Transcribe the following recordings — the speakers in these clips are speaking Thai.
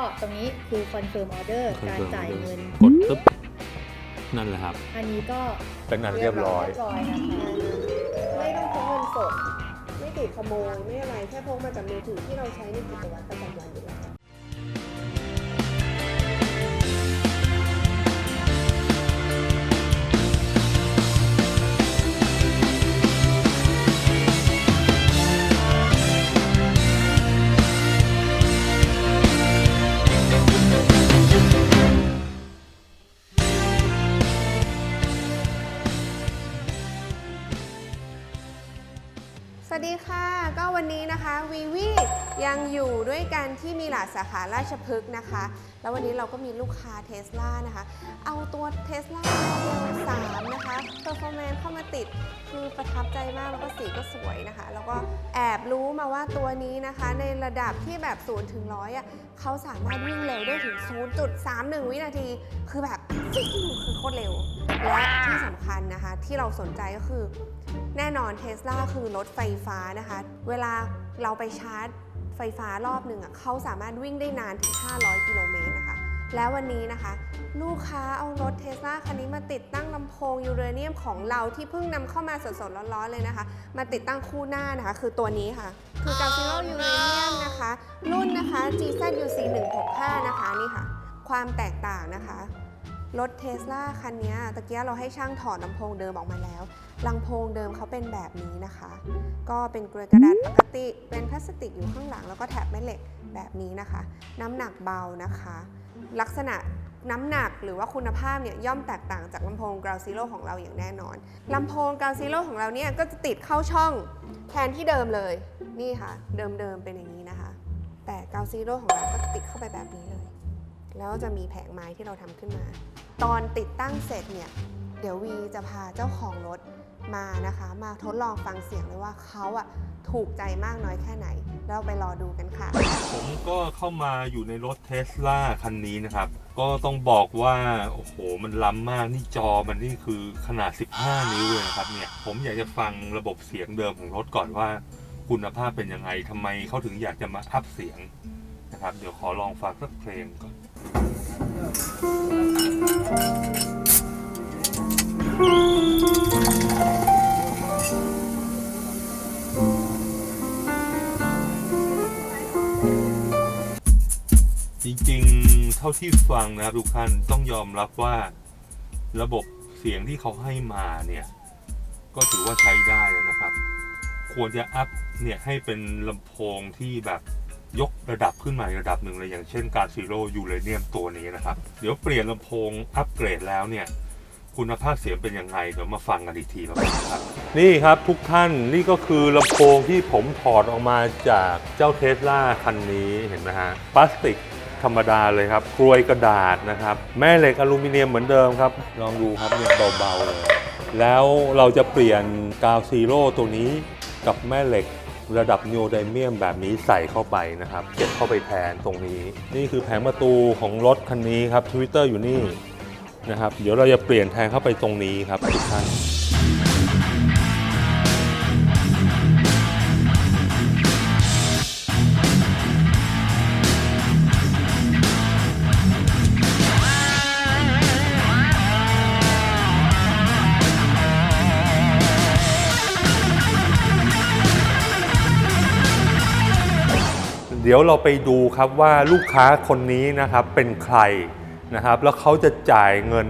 ก็ตรงนี้คือ confirm order การจ่ายเงิน กดปึ๊บนั่นแหละครับ อันนี้ก็เป็นอันเรียบร้อย เรียบร้อยนะคะไม่ต้องพกเงินสด ไม่ติดขโมย ไม่อะไร แค่พกมาจากมือถือที่เราใช้ในกิจวัตรประจำวันอยู่แล้ว ดีค่ะ ก็วันนี้นะคะวีวี ยังอยู่ด้วยกันที่มีหลาดสาขาราชพฤกษ์นะคะ แล้ววันนี้เราก็มีลูกค้าเทสลานะคะ เอาตัวเทสลาโมเดล3นะคะเ e อร์ฟอร์แมนเข้ามาติด คือประทับใจมาก แล้วก็สีก็สวยนะคะ แล้วก็แอบรู้มาว่าตัวนี้นะคะ ในระดับที่แบบ0ถึงร้อยอะเขาสามารถวิ่งเร็วได้ถึง 0.31 วินาที คือแบบฟิวคือโคตรเร็ว และที่สำคัญนะคะ ที่เราสนใจก็คือ แน่นอนเทสลาคือรถไฟฟ้านะคะ เวลาเราไปชาร์จ ไฟฟ้ารอบหนึ่งอะเขาสามารถวิ่งได้นานถึง 500 กิโลเมตรนะคะ แล้ววันนี้นะคะ ลูกค้าเอารถเทสลาคันนี้มาติดตั้งลำโพงยูเรเนียมของเราที่เพิ่งนำเข้ามาสดๆร้อนๆเลยนะคะ มาติดตั้งคู่หน้านะคะ คือตัวนี้ค่ะ คือ g a z i o Uranium นะคะ รุ่นนะคะ GZUC 165นะคะนี่ค่ะ ความแตกต่างนะคะ รถเทสลาคันนี้ตะเกียเราให้ช่างถอดลำโพงเดิมออกมาแล้วลำโพงเดิมเขาเป็นแบบนี้นะคะ ก็เป็นเกลือกระดาษปกติ เป็นพลาสติกอยู่ข้างหลังแล้วก็แถบแม่เหล็กแบบนี้นะคะ น้ำหนักเบานะคะ ลักษณะน้ำหนักหรือว่าคุณภาพเนี่ยย่อมแตกต่างจากลำโพง Ground Zero ของเราอย่างแน่นอนลำโพง Ground Zero ของเราเนี่ยก็จะติดเข้าช่องแทนที่เดิมเลย นี่ค่ะ เดิมๆเป็นอย่างนี้นะคะ แต่ Ground Zero ของเราก็ติดเข้าไปแบบนี้เลย แล้วจะมีแผงไม้ที่เราทำขึ้นมา ตอนติดตั้งเสร็จเนี่ยเดี๋ยววีจะพาเจ้าของรถมานะคะ มาทดลองฟังเสียงเลยว่าเขาอะถูกใจมากน้อยแค่ไหนแล้วไปรอดูกันค่ะ ผมก็เข้ามาอยู่ในรถเทสลาคันนี้นะครับ ก็ต้องบอกว่า โอ้โห มันล้ำมาก นี่จอมันนี่คือขนาด 15 นิ้วเลยนะครับเนี่ย ผมอยากจะฟังระบบเสียงเดิมของรถก่อนว่า คุณภาพเป็นยังไงทำไมเขาถึงอยากจะมาอัพเสียงนะครับ เดี๋ยวขอลองฟังสักเพลงก่อน จริงๆ เท่าที่ฟังนะครับทุกท่านต้องยอมรับว่าระบบเสียงที่เขาให้มาเนี่ย ก็ถือว่าใช้ได้แล้วนะครับ ควรจะอัพเนี่ยให้เป็นลำโพงที่แบบ ยกระดับขึ้นมาอีกระดับหนึ่งเลยอย่างเช่นการซีโร่ยูเรเนียมตัวนี้นะครับ เดี๋ยวเปลี่ยนลำโพงอัปเกรดแล้วเนี่ยคุณภาพเสียงเป็นยังไงเดี๋ยวมาฟังกันอีกทีแล้วกันครับ นี่ครับทุกท่านนี่ก็คือลำโพงที่ผมถอดออกมาจากเจ้าเทสลาคันนี้เห็นไหมฮะพลาสติกธรรมดาเลยครับกรวยกระดาษนะครับ แม่เหล็กอลูมิเนียมเหมือนเดิมครับ ลองดูครับเนี่ยเบาๆเลยแล้วเราจะเปลี่ยนกาวซีโร่ตัวนี้กับแม่เหล็ก ระดับนิโอไดเมียมแบบนี้ใส่เข้าไปนะครับ เก็บเข้าไปแทนตรงนี้ นี่คือแผงประตูของรถคันนี้ครับทวิตเตอร์อยู่นี่นะครับ เดี๋ยวเราจะเปลี่ยนแทนเข้าไปตรงนี้ครับทุกท่าน เดี๋ยวเราไปดูครับว่าลูกค้าคนนี้นะครับเป็นใครนะครับ แล้วเขาจะจ่ายเงิน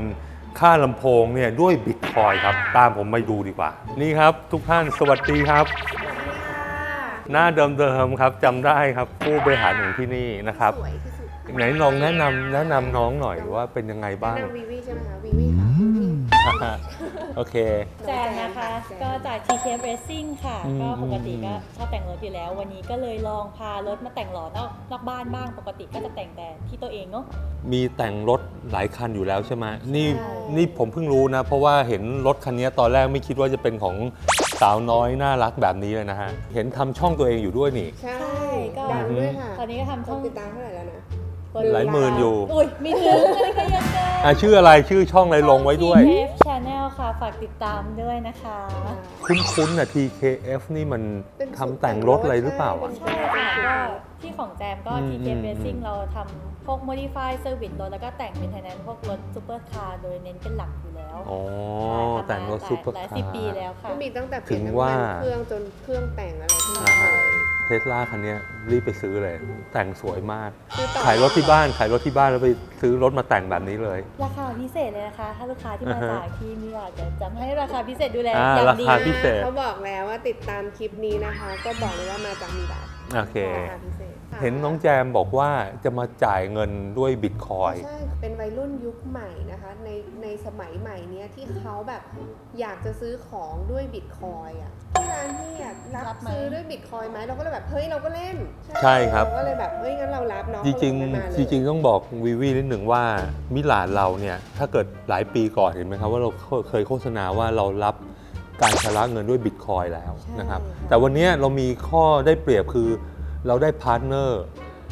ค่าลำโพงเนี่ยด้วยบิตคอยครับ ตามผมไปดูดีกว่า นี่ครับทุกท่านสวัสดีครับ หน้าเดิมๆครับจำได้ครับผู้บริหารของที่นี่นะครับ สวยที่สุดไหนลองแนะนำแนะนำน้องหน่อยว่าเป็นยังไงบ้างแนะนำวีวีใช่ไหมคะวีวีค่ะวีวี โอเค แจนนะคะ ก็จาก TKF Racing ค่ะ อืมก็ปกติก็ชอบแต่งรถอยู่แล้ว วันนี้ก็เลยลองพารถมาแต่งหล่อนอกนอกบ้านบ้าง ปกติก็จะแต่งแต่ที่ตัวเองเนาะ มีแต่งรถหลายคันอยู่แล้วใช่ไหมนี่ใช่ นี่ผมเพิ่งรู้นะ เพราะว่าเห็นรถคันนี้ตอนแรกไม่คิดว่าจะเป็นของสาวน้อยน่ารักแบบนี้เลยนะฮะ เห็นทำช่องตัวเองอยู่ด้วยนี่ ใช่ ก็ ดังด้วยค่ะตอนนี้ก็ทำช่ช่อองงติดตามเท่าไหร่แล้วนะ หลายหมื่นอยู่อุ้ยมีถึงอะไรก็ยังเกินอะชื่ออะไรชื่อช่องอะไรลงไว้ด้วย TKF Channel ค่ะ ฝากติดตามด้วยนะคะ คุ้นๆนะ TKF นี่มันเป็นทำแต่งรถอะไรหรือเปล่าอะ ใช่ค่ะก็ที่ของแจมก็ อืม TKF อืม Racing อืมเราทำพวก modify service รถแล้วก็แต่งเป็นไทนพวกรถซูเปอร์คาร์โดยเน้นเป็นหลักอยู่แล้วอ๋อใช่ค่ะแต่งรถหลายซุปเปอร์หลายคาสิบปีร์ แล้วค่ะ ก็มีตั้งแต่เปลี่ยนถึงน้ำว่า มันเครื่องจนเครื่องแต่งอะไรที่อ่าฮะ เราเทสลาคันเนี้ยรีบไปซื้อเลย แต่งสวยมาก คือต่อขายรถที่บ้าน ขายรถที่บ้านแล้วไปซื้อรถมาแต่งแบบนี้เลย ราคาพิเศษเลยนะคะ ถ้าลูกค้าที่มาอ่าฮะ จากที่มีอาจจะจำให้ราคาพิเศษดูแลอ่าอย่างดี ราคาพิเศษ เขาบอกแล้วว่าติดตามคลิปนี้นะคะ ก็บอกเลยว่ามาจากมีดัส โอเคราคาพิเศษค่ะเห็นน้องแจมบอกว่าจะมาจ่ายเงินด้วยบิตคอยใช่ เป็นวัยรุ่นยุคใหม่นะคะ ในในสมัยใหม่เนี้ยที่เขาแบบอยากจะซื้อของด้วยบิตคอยอะที่ร้านพี่อะรับรับไหม ซื้อด้วยบิตคอยไหมเราก็เลยแบบเฮ้ยเราก็เล่นใช่ครับเราก็เลยแบบเฮ้ยงั้นเรารับเนาะจริงเขาเลยมาเลยๆจริงๆต้องบอกวีวีนิดหนึ่งว่ามิลานเราเนี่ยถ้าเกิดหลายปีก่อนเห็นไหมครับว่าเราเคยโฆษณาว่าเรารับ การชำระเงินด้วยบิตคอยแล้วนะครับ แต่วันเนี้ยเรามีข้อได้เปรียบคือเราได้พาร์ทเนอร์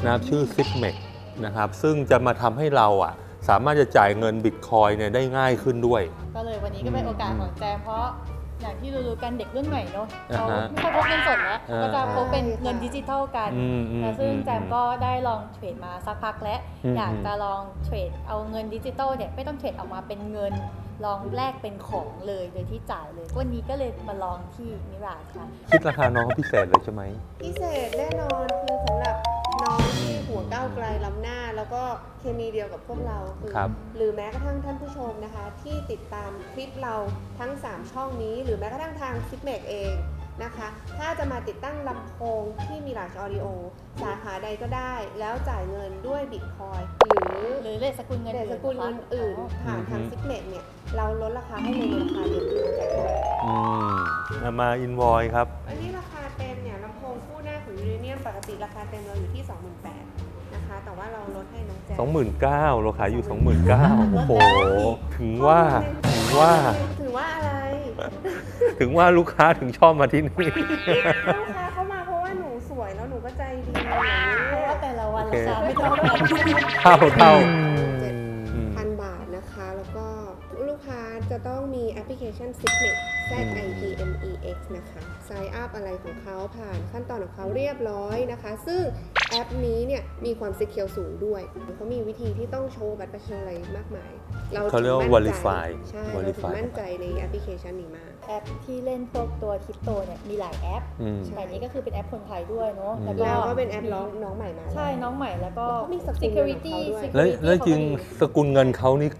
นะครับชื่อ s i p m e c นะครับซึ่งจะมาทำให้เราอะสามารถจะจ่ายเงินบิตคอยเนี่ยได้ง่ายขึ้นด้วย ก็เลยวันนี้ก็เป็นโอกาสของแจมเพราะอย่างที่รู้ๆกันเด็กรุ่นใหม่เนาะอ่าเขาฮะไม่ค่อยพกเงินสดแล้วอ่าก็จะพกเป็นเงินดิจิทัลกันอืมอืมแล้วซึ่งอืมแจมก็ได้ลองเทรดมาสักพักแล้วอืมอยากจะลองเทรดเอาเงินดิจิทัลเนี่ยไม่ต้องเทรดออกมาเป็นเงิน ลองแลกเป็นของเลยโดยที่จ่ายเลย วันนี้ก็เลยมาลองที่มิราค่ะ คิดราคาน้องเขาพิเศษเลยใช่ไหม พิเศษแน่นอนคือสำหรับน้องที่หัวก้าวไกลล้ำหน้า แล้วก็เคมีเดียวกับพวกเราคือครับ หรือแม้กระทั่งท่านผู้ชมนะคะ ที่ติดตามคลิปเราทั้ง 3 ช่องนี้ หรือแม้กระทั่งทางซิปเมกเอง นะคะ ถ้าจะมาติดตั้งลำโพงที่มีหลาชออดิโอ สาขาใดก็ได้ แล้วจ่ายเงินด้วยบิตคอยหรือหรือเลขสกุลเงินเดอื่นสกุลเงินอื่นอ๋อผ่านทางอือฮึซิปเมกเนี่ย เราลดราคาให้เลยในราคาเดียวที่เราจ่ายเท่าไหร่อืมเอามาอินวอยครับ อันนี้ราคาเต็มเนี่ยลำโพงคู่หน้าของยูเรเนียมปกติราคาเต็มเราอยู่ที่ 28,000นะคะ แต่ว่าเราลดให้น้องแจ๊ค 29,000เราขายอยู่ 29,000โอ้โห ถึงว่า ถึงว่า ถือว่าอะไร ถึงว่าลูกค้าถึงชอบมาที่นี่ ลูกค้าเข้ามาเพราะว่าหนูสวยแล้วหนูก็ใจดีอย่างนี้เพราะว่าแต่ละวันโอเคราคาไม่เท่ากันเท่าเท่าเจ็ดอืม พันบาทนะคะ แล้วก็ลูกค้าจะต้องมีแอปพลิเคชัน Signet Z I P M E X นะคะ sign up อะไรของเขาผ่านขั้นตอนของเขาเรียบร้อยนะคะ ซึ่ง แอปนี้เนี่ยมีความ secure สูงด้วยเขามีวิธีที่ต้องโชว์บัตรประชาชนอะไรมากมายเขาเรียกว่าถึงมั่นใจ verify ใช่เราถึง verify มั่นใจในแอปพลิเคชันนี้มาก แอปที่เล่นพวกตัวคริปโตเนี่ยมีหลายแอปอืมแต่อันนี้ก็คือเป็นแอปคนไทยด้วยเนาะอืมแล้วก็แล้วก็เป็นแอปน้องน้องใหม่มาใช่น้องใหม่แล้วก็แล้วเขามีสกุล security เงินของเขาด้วยแล้ว security แล้วจริงเขาก็ดีสกุลเงินเขานี่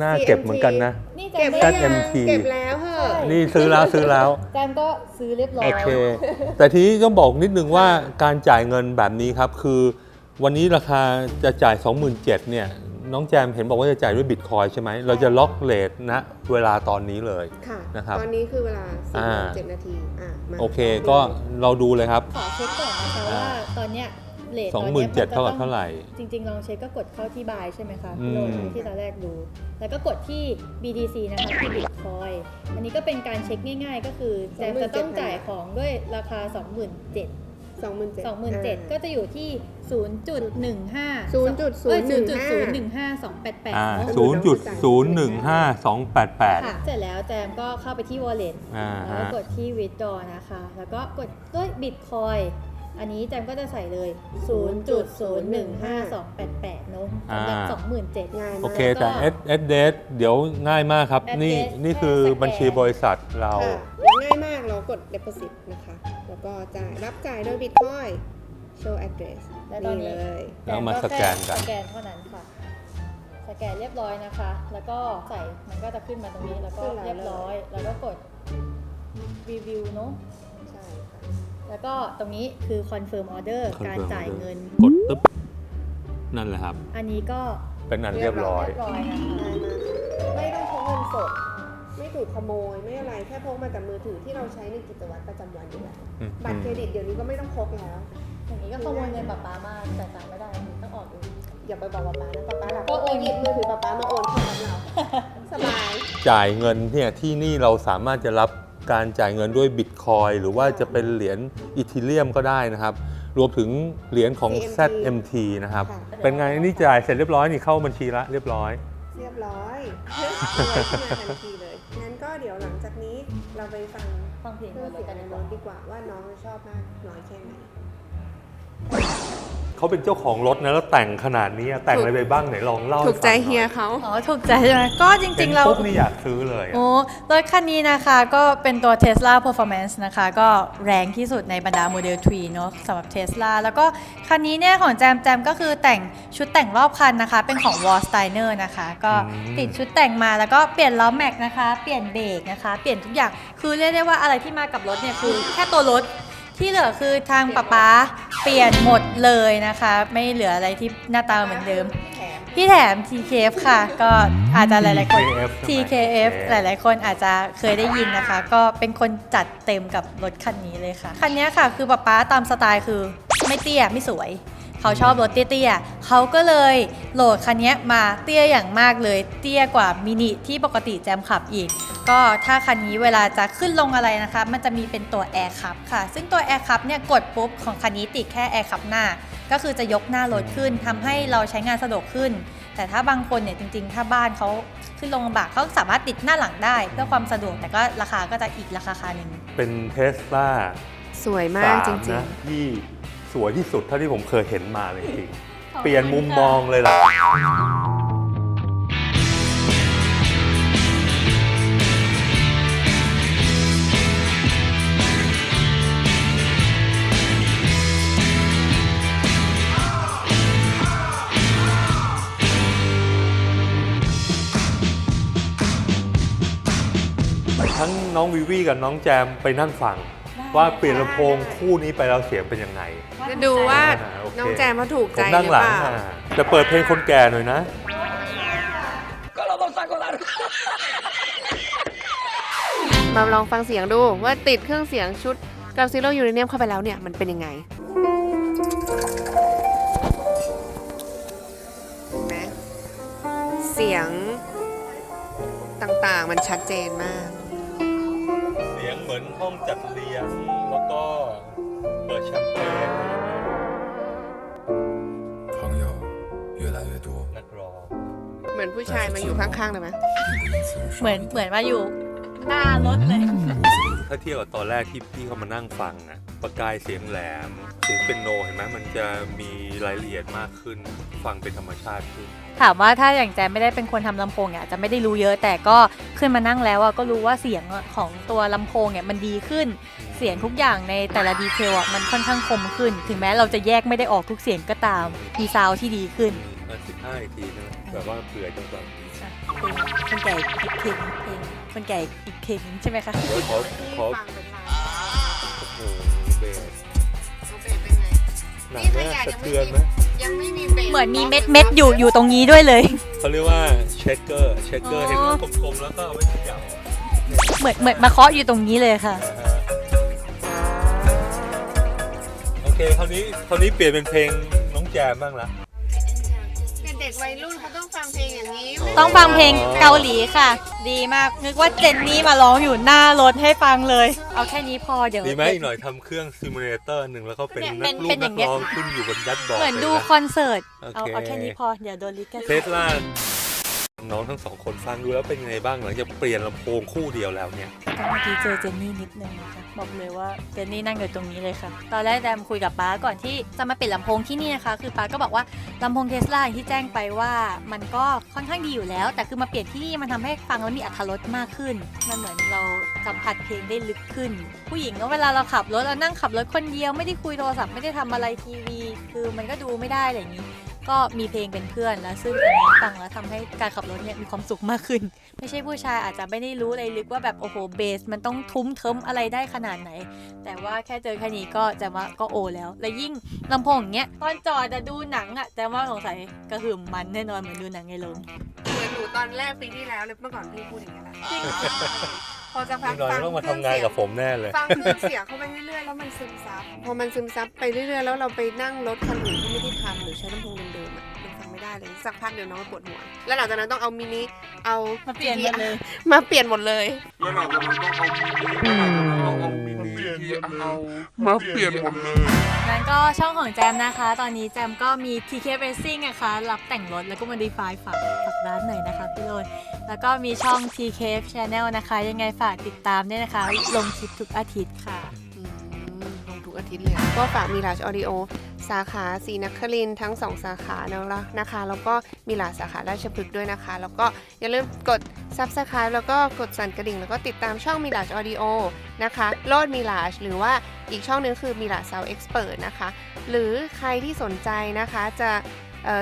น่าเก็บเหมือนกันนะ นี่แจเก็บมหได้รือยัง ZMT เก็บแล้วเหอะใช่นี่ซื้อแล้วซื้อแล้ว แจมก็ซื้อเรียบร้อยโอเค แต่ทีนี้ต้องบอกนิดนึงว่าการจ่ายเงินแบบนี้ครับ คือวันนี้ราคาจะจ่าย 27,000เนี่ย น้องแจมเห็นบอกว่าจะจ่ายด้วยบิตคอยใช่ไหม เราจะล็อกเลทณเวลาตอนนี้เลย ค่ะ นะครับตอนนี้คือเวลา4อ่า โมงเจ็ดนาทีอะมาโอเค ก็เราดูเลยครับ ขอเช็คก่อนนะคะว่าตอนเนี้ย เลท27,000เท่ากับเท่าไหร่ จริง ๆ ลองเช็คก็กดเข้าที่บายใช่ไหมคะอืม โหลดที่ตอนแรกดู แล้วก็กดที่ BTC นะคะที่ Bitcoin อันนี้ก็เป็นการเช็คง่าย ๆ ก็คือแจมจะต้องจ่ายของด้วยราคา 27,000 สองหมื่นเจ็ด 27,000ก็จะอยู่ที่ 0.15 0.015288อ่าเนอะศูนย์จุดศูนย์หนึ่งห้าสองแปดแปด ค่ะเสร็จแล้วแจมก็เข้าไปที่ wallet อ่าแล้วฮะก็กดที่ withdraw นะคะ แล้วก็กดด้วย bitcoin อันนี้แจมก็จะใส่เลย 0.015288เนอะสำหรับอ่า27,000ง่ายมากโอเคแต่ S S D S เดี๋ยวง่ายมากครับ นี่ address นี่คือแค่สแกนบัญชีบริษัทเรา ค่ะแล้วง่ายมากเรากด deposit นะคะ แล้วก็จ่ายรับจ่ายโดย bitcoin show address และตอนนี่นี้เลย แล้วมาสแกนกัน สแกนเท่านั้นค่ะ สแกนเรียบร้อยนะคะ แล้วก็ใส่มันก็จะขึ้นมาตรงนี้แล้วก็เรียบร้อย แล้วก็กด review เนอะใช่ค่ะ แล้วก็ตรงนี้คือ confirm order การ Confirm จ่าย order เงิน กดตึ๊บนั่นแหละครับ อันนี้ก็เป็นอันเรียบร้อย เรียบร้อยนะคะง่ายมากไม่ต้องพกเงินสด ไม่ถูกขโมย ไม่อะไร แค่พกมาแต่มือถือที่เราใช้ในกิจวัตรประจำวันอยู่แล้วอืม บัตรเครดิตเดี๋ยวนี้ก็ไม่ต้องพกแล้ว อย่างนี้ก็ขโมยเงินป๊าป๊ามาแต่ตังค์ไม่ได้ต้องออกเองอย่าไปบอกป๊าป๊านะป๊าป๊าหลับก็โอนหยิบมือถือป๊าป๊ามาโอนเข้ากับเรา สบาย จ่ายเงินเนี่ยที่นี่เราสามารถจะรับ การจ่ายเงินด้วยบิตคอยหรือว่าจะเป็นเหรียญอีทีเรียมก็ได้นะครับ รวมถึงเหรียญของ CMT ZMT นะครับ ค่ะ เป็นไงนี่จ่ายเสร็จเรียบร้อยนี่เข้าบัญชีละเรียบร้อย เรียบร้อยรวยขึ้นมาทันทีเลย งั้นก็เดี๋ยวหลังจากนี้เราไปฟังฟังเพลงเครื่ก่อองนเลเสียยงกันในดีกรว่า ถดีกว่าว่าน้องชอบมากน้อยแค่ไหน เขาเป็นเจ้าของรถนะแล้วแต่งขนาดนี้อะแต่งอะไรไปบ้างไหนลองเล่าถูกใจห้ฟังน่อเฮียเขาอ๋อถูกใจใช่ไหมก็จเห็รินงๆเรา ปุ๊บนี่อยากซื้อเลยอะ โอ้รถคันนี้นะคะก็เป็นตัว Tesla Performance นะคะ ก็แรงที่สุดในบรรดาโมเดล3เนอะสำหรับ Tesla แล้วก็คันนี้เนี่ยของแจมแจมก็คือแต่งชุดแต่งรอบคันนะคะ เป็นของ Wall Steiner นะคะ ก็ติดชุดแต่งมาแล้วก็เปลี่ยนล้อแม็กนะคะ เปลี่ยนเบรกนะคะ เปลี่ยนทุกอย่างคือเรียกได้ว่าอะไรที่มากับรถเนี่ยคือแค่ตัวรถที่เหลือคือทางป๊าป๊า เปลี่ยนหมดเลยนะคะ ไม่เหลืออะไรที่หน้าตาเหมือนเดิม พี่แถม TKF ค่ะ ก็อาจจะหลายๆคน TKF หลายๆคนอาจจะเคยได้ยินนะคะ ก็เป็นคนจัดเต็มกับรถคันนี้เลยค่ะ คันนี้ค่ะคือป๊าป๊าตามสไตล์คือไม่เตี้ยไม่สวย เขาชอบรถเตี้ยๆเขาก็เลยโหลดคันนี้มาเตี้ยอย่างมากเลย เตี้ยกว่ามินิที่ปกติแจมขับอีก ก็ถ้าคันนี้เวลาจะขึ้นลงอะไรนะคะ มันจะมีเป็นตัวแอร์คับค่ะ ซึ่งตัวแอร์คับเนี่ยกดปุ๊บของคันนี้ติดแค่แอร์คับหน้า ก็คือจะยกหน้ารถขึ้นทำให้เราใช้งานสะดวกขึ้น แต่ถ้าบางคนเนี่ยจริงๆ ถ้าบ้านเขาขึ้นลงลำบากเขาสามารถติดหน้าหลังได้ เพื่อความสะดวกแต่ก็ราคาก็จะอีกราคาคาหนึ่งเป็นเทสลาสวยมากจริงนะที่ สวยที่สุดเท่าที่ผมเคยเห็นมาเลยจริงๆเปลี่ยนมุมมองเลยล่ะ ทั้งน้องวิวีกับน้องแจมไปนั่งฟัง ว่าเปลี่ยนลำโพงคู่นี้ไปแล้วเสียงเป็นยังไงๆจะดูว่าอ่าโอเค น้องแจมเขาถูกผใจมหนั่งรือหลัเปงล่าอะจะเปิดเพลงคนแก่หน่อยนะ มาลองฟังเสียงดูว่าติดเครื่องเสียงชุดกราซิโลยูเรเนียมเข้าไปแล้วเนี่ยมันเป็นยังไงเห็นไหมเสียงต่างๆมันชัดเจนมากเสียงเห มือนห้องจัดเรียง แล้วก็เปิดแชมเปญ 朋友越来越多， นักร้อง เหมือนผู้ชายมาอยู่ข้างๆเลยไหม 并不因此而 เหมือน 少 เหมือนมาอยู่หน้ารถเลย ถ้าเทียบกับตอนแรกที่พี่เขามานั่งฟังอะประกายเสียงแหลม เสียงเป็นโนเห็นไหมมันจะมีรายละเอียดมากขึ้น ฟังเป็นธรรมชาติขึ้น ถามว่าถ้าอย่างแจมไม่ได้เป็นคนทำลำโพงเนี่ยอาจจะไม่ได้รู้เยอะแต่ก็ขึ้นมานั่งแล้วอะก็รู้ว่าเสียงของตัวลำโพงเนี่ยมันดีขึ้น เสียงทุกอย่างในแต่ละดีเทลอะมันค่อนข้างคมขึ้น ถึงแม้เราจะแยกไม่ได้ออกทุกเสียงก็ตามมีซาวด์ที่ดีขึ้นสิบห้าอีกทีนะแบบว่าเผื่อจังหวะเพลงคนแก่อีกเพลงเพลง คนแก่อีกเพลงใช่ไหมคะ เดี๋ยวขอขอฟังเป็นไงโอ้โหเบสน้องเบสเป็นไง หนักไหมสะเทือนไหมยังไม่มีเบสเหมือนมีเม็ดเม็ดๆอยู่อยู่ตรงนี้ด้วยเลย เขาเรียกว่าเชคเกอร์เชคเกอร์อ๋อ เห็นว่ากลมๆแล้วก็เอาไว้ขยับเหมือนเหมือนมาเคาะอยู่ตรงนี้เลยค่ะ นะฮะโอเคคราวนี้คราวนี้เปลี่ยนเป็นเพลงน้องแจมบ้างละ เป็นเด็กวัยรุ่นเขาต้องฟังเพลงอย่างนี้ต้องฟังเพลงเกาหลีค่ะ ดีมาก นึกว่าเจนนี่มาร้องอยู่หน้ารถให้ฟังเลย เอาแค่นี้พอเดี๋ยวดีไหมอีกหน่อยทำเครื่องซิมูเลเตอร์หนึ่งแล้วก็เป็นเนี่ยนักลูเป็กนอนัย่ากงเงี้ย ร้องขึ้นอยู่บนยัดบอร์ดเหมือนดูลยะคอนเสิร์ต เอาโอเคเอาแค่นี้พอเดี๋ยวโดนลิขเทสิสทธิ์ลา น้องทั้งสองคนฟังดูแล้วเป็นไงบ้างหลังจากเปลี่ยนลำโพงคู่เดียวแล้วเนี่ยก็เมื่อกี้เจอเจนนี่นิดนึงนะคะบอกเลยว่าเจนนี่นั่งอยู่ตรงนี้เลยค่ะ ตอนแรกแดมคุยกับป้าก่อนที่จะมาเปลี่ยนลำโพงที่นี่นะคะ คือป้าก็บอกว่าลำโพงเทสลาที่แจ้งไปว่ามันก็ค่อนข้างดีอยู่แล้ว แต่คือมาเปลี่ยนที่นี่มันทำให้ฟังแล้วมีอรรถรสมากขึ้น มันเหมือนเราสัมผัสเพลงได้ลึกขึ้น ผู้หญิงก็เวลาเราขับรถเรานั่งขับรถคนเดียวไม่ได้คุยโทรศัพท์ไม่ได้ทำอะไรทีวี คือมันก็ดูไม่ได้อะไรอย่างนี้ ก็มีเพลงเป็นเพื่อนแล้วซึ่งอันนี้ฟังแล้วทำให้การขับรถเนี่ยมีความสุขมากขึ้น ไม่ใช่ผู้ชายอาจจะไม่ได้รู้อะไรลึกว่าแบบโอ้โหเบส มันต้องทุ้มเทิมอะไรได้ขนาดไหน แต่ว่าแค่เจอแค่นี้ก็จะว่าก็โอแล้ว และยิ่งลำโพงอย่างเงี้ยตอนจอดอะดูหนังอะแต่ว่าสงสัยกระหึ่มมันแน่นอนเหมือนดูหนังในโรง เหมือนหนูตอนแรกปีที่แล้วเลยเมื่อก่อนพี่พูดอย่างนี้ยแหละ พอจะพัอีกกหน่อยฟังต้องมาทำงานกับผมแน่เลย ฟังเครื่องเสียงเข้าไปเรื่อยๆแล้วมันซึมซับพอมันซึมซับไปเรื่อยๆแล้วเราไปนั่งรถคันอื่นที่ไม่ได้ทำหรือใช้ลำโพงเดิมๆอะมันฟัง ไม่ได้เลยสักพักเดี๋ยวน้องปวดหัว แล้วหลังจากนั้นต้องเอามินิเอา มาเปลี่ยนกันเลยมาเปลี่ยนหมดเลย มาเปลี่ยนหมดเลยงั้นก็ช่องของแจมนะคะ ตอนนี้แจมก็มี TK Racing นะคะ รับแต่งรถแล้วก็ modify ฝากฝากร้านหน่อยนะคะพี่โรยแล้วก็มีช่อง TK Channel นะคะ ยังไงฝากติดตามด้วยนะคะ ลงคลิปทุกอาทิตย์ค่ะอืมลงทุกอาทิตย์เลย ก็ฝากมีราชออดิโอ สาขาศรีนครินทั้งสองสาขาแล้วนะคะ แล้วก็มีหลาสาขาราชพฤกษ์ด้วยนะคะ แล้วก็อย่าลืมกด Subscribe แล้วก็กดสั่นกระดิ่ง แล้วก็ติดตามช่องมิลาชออดิโอนะคะโลดมิลาชหรือว่าอีกช่องหนึงคือมิลาชซาวเอ็กซ์เพรสนะคะ หรือใครที่สนใจนะคะจะ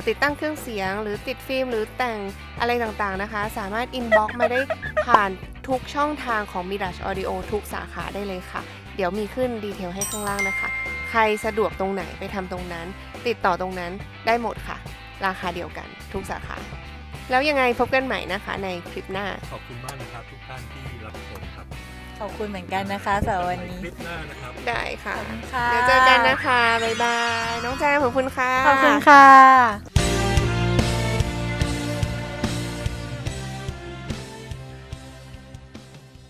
ติดตั้งเครื่องเสียง หรือติดฟิล์ม หรือแต่งอะไรต่างๆนะคะ สามารถอินบ็อกมาได้ผ่าน ทุกช่องทางของ Mirage Audio ทุกสาขาได้เลยค่ะ เดี๋ยวมีขึ้นดีเทลให้ข้างล่างนะคะ ใครสะดวกตรงไหนไปทำตรงนั้น ติดต่อตรงนั้นได้หมดค่ะ ราคาเดียวกันทุกสาขา แล้วยังไงพบกันใหม่นะคะในคลิปหน้า ขอบคุณมากนะครับทุกท่านที่รับชมครับขอบคุณเหมือนกันนะคะสำหรับวันนี้คลิปหน้านะครับ ได้ค่ะ ขอบคุณค่ะเดี๋ยวเจอกันนะคะ บ๊ายบาย น้องแจมขอบคุณค่ะ ขอบคุณค่ะ